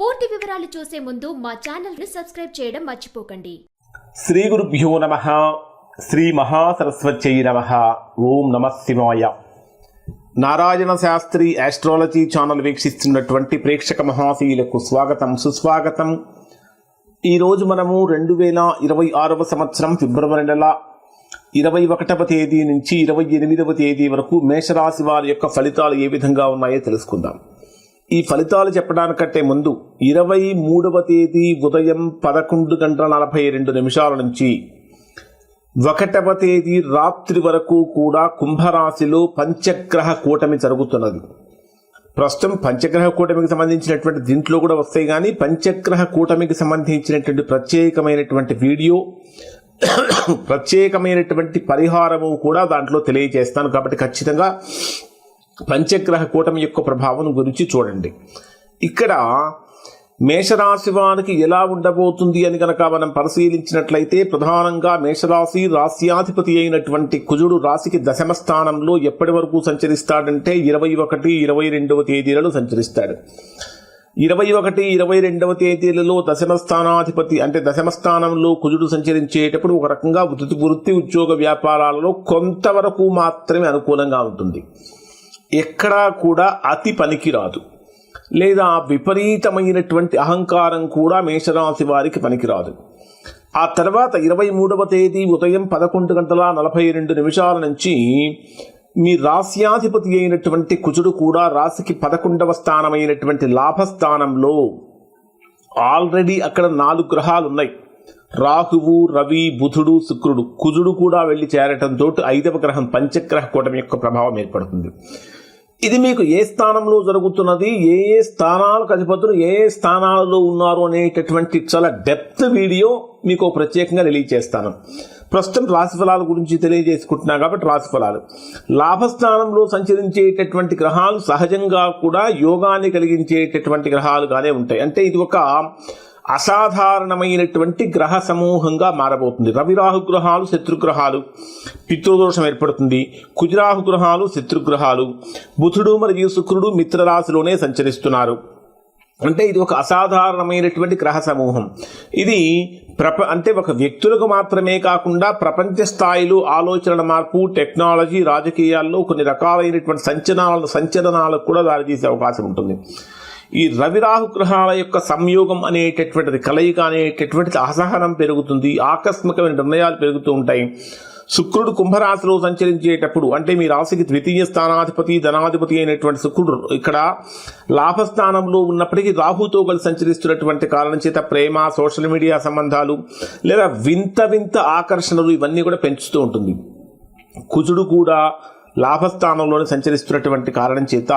పూర్తి వివరాలు చూసే ముందు మా ఛానల్ సబ్స్క్రైబ్ చేయడం మర్చిపోకండి. శ్రీ గురుభ్యో నమ. శ్రీ మహాసరస్వత్యై నమ. ఓం నమ శివాయ. నారాయణ శాస్త్రి ఆస్ట్రాలజీ ఛానల్ వీక్షిస్తున్నటువంటి ప్రేక్షక మహాశీలకు స్వాగతం సుస్వాగతం. ఈరోజు మనము రెండు వేల ఇరవై ఆరవ సంవత్సరం ఫిబ్రవరి నెల ఇరవై ఒకటవ తేదీ నుంచి ఇరవై ఎనిమిదవ తేదీ వరకు మేషరాశి వారి యొక్క ఫలితాలు ఏ విధంగా ఉన్నాయో తెలుసుకుందాం. ఈ ఫలితాలు చెప్పడానికంటే ముందు ఇరవై మూడవ తేదీ ఉదయం పదకొండు గంటల నలభై రెండు నిమిషాల నుంచి ఒకటవ తేదీ రాత్రి వరకు కూడా కుంభరాశిలో పంచగ్రహ కూటమి జరుగుతున్నది. ప్రస్తుతం పంచగ్రహ కూటమికి సంబంధించినటువంటి దీంట్లో కూడా వస్తాయి కానీ పంచగ్రహ కూటమికి సంబంధించినటువంటి ప్రత్యేకమైనటువంటి వీడియో ప్రత్యేకమైనటువంటి పరిహారము కూడా దాంట్లో తెలియజేస్తాను. కాబట్టి ఖచ్చితంగా పంచగ్రహ కూటమి యొక్క ప్రభావం గురించి చూడండి. ఇక్కడ మేషరాశి వారికి ఎలా ఉండబోతుంది అని కనుక మనం పరిశీలించినట్లయితే ప్రధానంగా మేషరాశి రాశ్యాధిపతి అయినటువంటి కుజుడు రాశికి దశమ స్థానంలో ఎప్పటి వరకు సంచరిస్తాడంటే ఇరవై ఒకటి ఇరవై రెండవ తేదీలలో సంచరిస్తాడు. ఇరవై ఒకటి ఇరవై రెండవ తేదీలలో దశమ స్థానాధిపతి అంటే దశమ స్థానంలో కుజుడు సంచరించేటప్పుడు ఒక రకంగా వృత్తి వృత్తి ఉద్యోగ వ్యాపారాలలో కొంతవరకు మాత్రమే అనుకూలంగా ఉంటుంది. ఎక్కడా కూడా అతి పనికిరాదు. లేదా విపరీతమైనటువంటి అహంకారం కూడా మేషరాశి వారికి పనికిరాదు. ఆ తర్వాత ఇరవై మూడవ తేదీ ఉదయం పదకొండు గంటల నలభై రెండు నిమిషాల నుంచి మీ రాస్యాధిపతి అయినటువంటి కుజుడు కూడా రాశికి పదకొండవ స్థానమైనటువంటి లాభస్థానంలో ఆల్రెడీ అక్కడ నాలుగు గ్రహాలు ఉన్నాయి. రాహువు రవి బుధుడు శుక్రుడు. కుజుడు కూడా వెళ్ళి చేరటంతో ఐదవ గ్రహం పంచగ్రహ కూటమి యొక్క ప్రభావం ఏర్పడుతుంది. ఇది మీకు ఏ స్థానంలో జరుగుతున్నది? ఏ ఏ స్థానాలకు అధిపతులు ఏ ఏ స్థానాలలో ఉన్నారు అనేటటువంటి చాలా డెప్త్ వీడియో మీకు ప్రత్యేకంగా రిలీజ్ చేస్తాను ప్రస్తుతం రాశి ఫలాల గురించి తెలియజేసుకుంటున్నా కాబట్టి రాశి ఫలాలు. లాభస్థానంలో సంచరించేటటువంటి గ్రహాలు సహజంగా కూడా యోగాన్ని కలిగించేటటువంటి గ్రహాలుగానే ఉంటాయి. అంటే ఇది ఒక అసాధారణమైనటువంటి గ్రహ సమూహంగా మారబోతుంది. రవిరాహు గ్రహాలు శత్రుగ్రహాలు పితృదోషం ఏర్పడుతుంది. కుజరాహు గ్రహాలు శత్రుగ్రహాలు బుధుడు మరియు శుక్రుడు మిత్రరాశిలోనే సంచరిస్తున్నారు. అంటే ఇది ఒక అసాధారణమైనటువంటి గ్రహ సమూహం. ఇది ప్రప అంటే ఒక వ్యక్తులకు మాత్రమే కాకుండా ప్రపంచ స్థాయిలో ఆలోచనల మార్పు టెక్నాలజీ రాజకీయాల్లో కొన్ని రకాలైనటువంటి సంచలనాల సంచలనాలకు కూడా దారితీసే అవకాశం ఉంటుంది. ఈ రవిరాహు గ్రహాల యొక్క సంయోగం అనేటటువంటిది కలయిక అనేటటువంటిది అసహనం పెరుగుతుంది ఆకస్మికమైన నిర్ణయాలు పెరుగుతూ ఉంటాయి. శుక్రుడు కుంభరాశిలో సంచరించేటప్పుడు అంటే మీ రాశికి ద్వితీయ స్థానాధిపతి ధనాధిపతి అయినటువంటి శుక్రుడు ఇక్కడ లాభస్థానంలో ఉన్నప్పటికీ రాహుతో కలిసి సంచరిస్తున్నటువంటి కారణం చేత ప్రేమ సోషల్ మీడియా సంబంధాలు లేదా వింత వింత ఆకర్షణలు ఇవన్నీ కూడా పెంచుతూ ఉంటుంది. కుజుడు కూడా లాభస్థానంలోనే సంచరిస్తున్నటువంటి కారణం చేత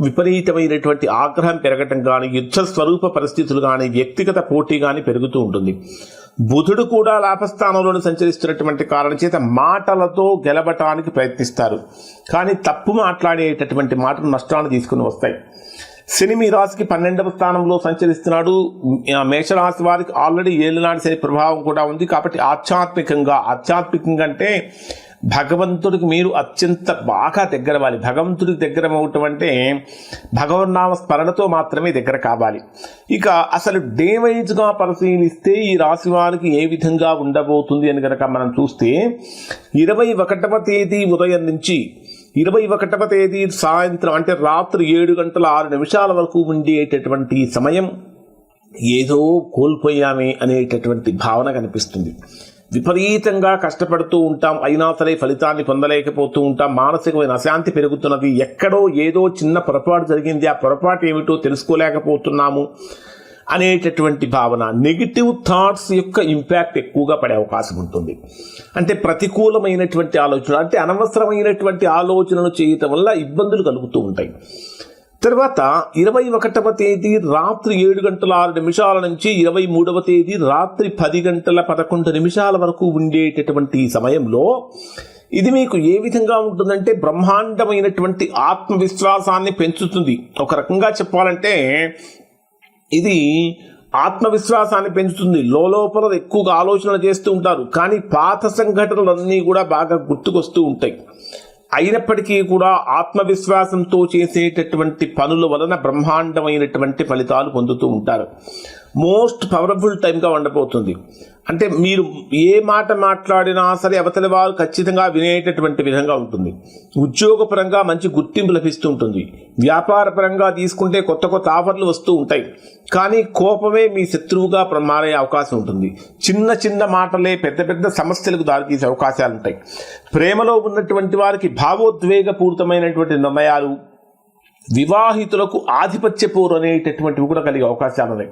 విపరీతమైనటువంటి ఆగ్రహం పెరగటం కానీ యుద్ధ స్వరూప పరిస్థితులు కానీ వ్యక్తిగత పోటీ కానీ పెరుగుతూ ఉంటుంది. బుధుడు కూడా లాభస్థానంలోనే సంచరిస్తున్నటువంటి కారణం చేత మాటలతో గెలవటానికి ప్రయత్నిస్తారు. కానీ తప్పు మాట్లాడేటటువంటి మాటలు నష్టాన్ని తీసుకుని వస్తాయి. శని మీ రాశికి పన్నెండవ స్థానంలో సంచరిస్తున్నాడు. ఆ మేషరాశి వారికి ఆల్రెడీ ఏళ్ళనాటి శని ప్రభావం కూడా ఉంది. కాబట్టి ఆధ్యాత్మికంగా ఆధ్యాత్మికంగా అంటే భగవంతుడికి మీరు అత్యంత బాగా దగ్గర అవ్వాలి భగవంతుడికి దగ్గర అవ్వటం అంటే భగవన్నామ స్మరణతో మాత్రమే దగ్గర కావాలి. ఇక అసలు డే వైజ్గా పరిశీలిస్తే ఈ రాశి వారికి ఏ విధంగా ఉండబోతుంది అని కనుక మనం చూస్తే ఇరవై ఒకటవ తేదీ ఉదయం నుంచి ఇరవై ఒకటవ తేదీ సాయంత్రం అంటే రాత్రి ఏడు గంటల ఆరు నిమిషాల వరకు ఉండేటటువంటి సమయం ఏదో కోల్పోయామే అనేటటువంటి భావన కనిపిస్తుంది. విపరీతంగా కష్టపడుతూ ఉంటాం. అయినా సరే ఫలితాన్ని పొందలేకపోతూ ఉంటాం. మానసికమైన అశాంతి పెరుగుతున్నది. ఎక్కడో ఏదో చిన్న పొరపాటు జరిగింది. ఆ పొరపాటు ఏమిటో తెలుసుకోలేకపోతున్నాము అనేటటువంటి భావన. నెగిటివ్ థాట్స్ యొక్క ఇంపాక్ట్ ఎక్కువగా పడే అవకాశం ఉంటుంది. అంటే ప్రతికూలమైనటువంటి ఆలోచన అంటే అనవసరమైనటువంటి ఆలోచనలు చేయటం వల్ల ఇబ్బందులు కలుగుతూ ఉంటాయి. తర్వాత ఇరవై ఒకటవ తేదీ రాత్రి ఏడు గంటల ఆరు నిమిషాల నుంచి ఇరవై మూడవ తేదీ రాత్రి పది గంటల పదకొండు నిమిషాల వరకు ఉండేటటువంటి సమయంలో ఇది మీకు ఏ విధంగా ఉంటుందంటే బ్రహ్మాండమైనటువంటి ఆత్మవిశ్వాసాన్ని పెంచుతుంది. ఒక రకంగా చెప్పాలంటే ఇది ఆత్మవిశ్వాసాన్ని పెంచుతుంది. లోపల ఎక్కువగా ఆలోచనలు చేస్తూ ఉంటారు. కానీ పాత సంఘటనలన్నీ కూడా బాగా గుర్తుకొస్తూ ఉంటాయి. అయినప్పటికీ కూడా ఆత్మవిశ్వాసంతో చేసేటటువంటి పనుల వలన బ్రహ్మాండమైనటువంటి ఫలితాలు పొందుతూ ఉంటారు. మోస్ట్ పవర్ఫుల్ టైంగా ఉండబోతుంది అంటే మీరు ఏ మాట మాట్లాడినా సరే అవతలి వారు ఖచ్చితంగా వినేటటువంటి విధంగా ఉంటుంది. ఉద్యోగపరంగా మంచి గుర్తింపు లభిస్తూ ఉంటుంది. వ్యాపారపరంగా తీసుకుంటే కొత్త కొత్త ఆఫర్లు వస్తూ ఉంటాయి. కానీ కోపమే మీ శత్రువుగా మారే అవకాశం ఉంటుంది. చిన్న చిన్న మాటలే పెద్ద పెద్ద సమస్యలకు దారితీసే అవకాశాలు ఉంటాయి. ప్రేమలో ఉన్నటువంటి వారికి భావోద్వేగపూరితమైనటువంటి నిర్ణయాలు వివాహితులకు ఆధిపత్య పోరు అనేటటువంటివి కూడా కలిగే అవకాశాలు ఉన్నాయి.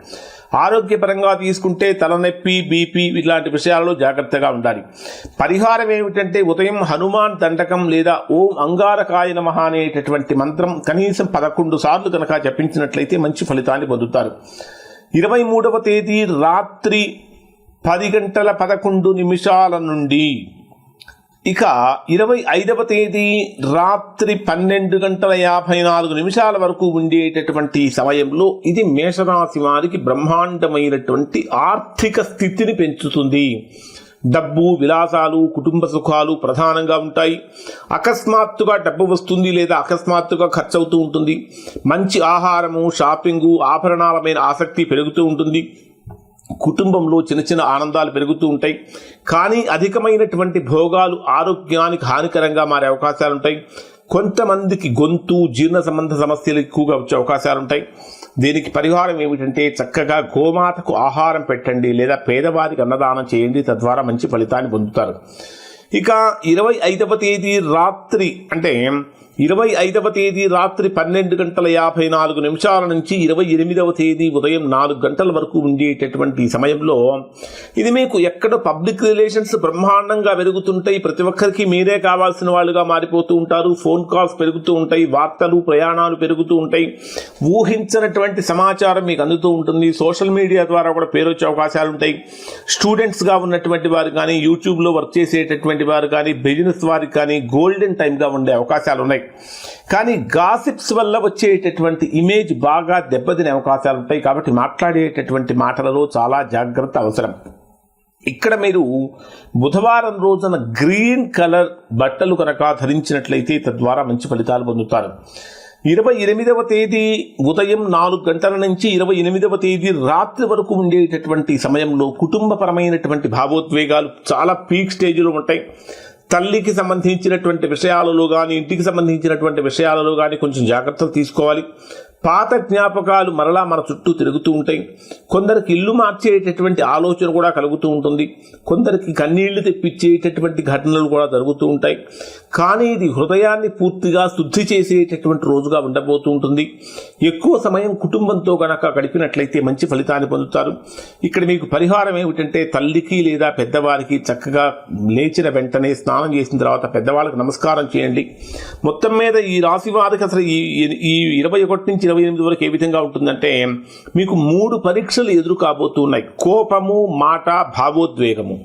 ఆరోగ్యపరంగా తీసుకుంటే తలనొప్పి బీపీ ఇలాంటి విషయాలలో జాగ్రత్తగా ఉండాలి. పరిహారం ఏమిటంటే ఉదయం హనుమాన్ దండకం లేదా ఓం అంగారకాయ నమః అనేటటువంటి మంత్రం కనీసం పదకొండు సార్లు కనుక జపించినట్లయితే మంచి ఫలితాన్ని పొందుతారు. ఇరవై మూడవ తేదీ రాత్రి పది గంటల పదకొండు నిమిషాల నుండి ఇక ఇరవై ఐదవ తేదీ రాత్రి పన్నెండు గంటల యాభై నాలుగు నిమిషాల వరకు ఉండేటటువంటి సమయంలో ఇది మేషరాశి వారికి బ్రహ్మాండమైనటువంటి ఆర్థిక స్థితిని పెంచుతుంది. డబ్బు విలాసాలు కుటుంబ సుఖాలు ప్రధానంగా ఉంటాయి. అకస్మాత్తుగా డబ్బు వస్తుంది లేదా అకస్మాత్తుగా ఖర్చు అవుతూ ఉంటుంది. మంచి ఆహారము షాపింగు ఆభరణాల మీద ఆసక్తి పెరుగుతూ ఉంటుంది. కుటుంబంలో చిన్న చిన్న ఆనందాలు పెరుగుతూ ఉంటాయి. కానీ అధికమైనటువంటి భోగాలు ఆరోగ్యానికి హానికరంగా మారే అవకాశాలు ఉంటాయి. కొంతమందికి గొంతు జీర్ణ సంబంధ సమస్యలు ఎక్కువగా వచ్చే అవకాశాలు ఉంటాయి. దీనికి పరిహారం ఏమిటంటే చక్కగా గోమాతకు ఆహారం పెట్టండి లేదా పేదవారికి అన్నదానం చేయండి. తద్వారా మంచి ఫలితాన్ని పొందుతారు. ఇక ఇరవై ఐదవ తేదీ రాత్రి అంటే ఇరవై ఐదవ తేదీ రాత్రి పన్నెండు గంటల యాభై నాలుగు నిమిషాల నుంచి ఇరవై ఎనిమిదవ తేదీ ఉదయం నాలుగు గంటల వరకు ఉండేటటువంటి సమయంలో ఇది మీకు ఎక్కడ పబ్లిక్ రిలేషన్స్ బ్రహ్మాండంగా పెరుగుతుంటాయి. ప్రతి ఒక్కరికి మీరే కావాల్సిన వాళ్ళుగా మారిపోతూ ఉంటారు. ఫోన్ కాల్స్ పెరుగుతూ ఉంటాయి. వార్తలు ప్రయాణాలు పెరుగుతూ ఉంటాయి. ఊహించినటువంటి సమాచారం మీకు అందుతూ ఉంటుంది. సోషల్ మీడియా ద్వారా కూడా పేరు వచ్చే అవకాశాలు ఉంటాయి. స్టూడెంట్స్గా ఉన్నటువంటి వారు కానీ యూట్యూబ్లో వర్క్ చేసేటటువంటి వారు కానీ బిజినెస్ వారికి కానీ గోల్డెన్ టైంగా ఉండే అవకాశాలు ఉన్నాయి. కానీ గాసిప్స్ వల్ల వచ్చేటటువంటి ఇమేజ్ బాగా దెబ్బతినే అవకాశాలు ఉంటాయి కాబట్టి మాట్లాడేటటువంటి మాటలలో చాలా జాగ్రత్త అవసరం. ఇక్కడ మీరు బుధవారం రోజున గ్రీన్ కలర్ బట్టలు కనుక ధరించినట్లయితే తద్వారా మంచి ఫలితాలు పొందుతారు. ఇరవై ఎనిమిదవ తేదీ ఉదయం నాలుగు గంటల నుంచి ఇరవై ఎనిమిదవ తేదీ రాత్రి వరకు ఉండేటటువంటి సమయంలో కుటుంబపరమైనటువంటి భావోద్వేగాలు చాలా పీక్ స్టేజ్లో ఉంటాయి. తల్లికి సంబంధించినటువంటి విషయాలలో కానీ ఇంటికి సంబంధించినటువంటి విషయాలలో కానీ కొంచెం జాగ్రత్తలు తీసుకోవాలి. పాత జ్ఞాపకాలు మరలా మన చుట్టూ తిరుగుతూ ఉంటాయి. కొందరికి ఇల్లు మార్చేటటువంటి ఆలోచన కూడా కలుగుతూ ఉంటుంది. కొందరికి కన్నీళ్ళు తెప్పించేటటువంటి ఘటనలు కూడా జరుగుతూ ఉంటాయి. కానీ ఇది హృదయాన్ని పూర్తిగా శుద్ధి చేసేటటువంటి రోజుగా ఉండబోతూ ఉంటుంది. ఎక్కువ సమయం కుటుంబంతో గనక గడిపినట్లయితే మంచి ఫలితాన్ని పొందుతారు. ఇక్కడ మీకు పరిహారం ఏమిటంటే తల్లికి లేదా పెద్దవారికి చక్కగా లేచిన వెంటనే స్నానం చేసిన తర్వాత పెద్దవాళ్ళకి నమస్కారం చేయండి. మొత్తం మీద ఈ రాశి వారికి అసలు ఈ ఈ ఇరవై ఒకటి నుంచి ఇరవై ఎనిమిది వరకు ఏ విధంగా ఉంటుందంటే మీకు మూడు పరీక్షలు ఎదురు కాబోతున్నాయి. కోపము మాట భావోద్వేగము.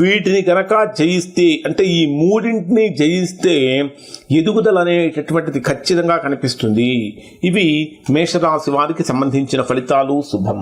వీటిని కనుక జయిస్తే అంటే ఈ మూడింటిని జయిస్తే ఎదుగుదల అనేటటువంటిది ఖచ్చితంగా కనిపిస్తుంది. ఇవి మేషరాశి వారికి సంబంధించిన ఫలితాలు శుభం.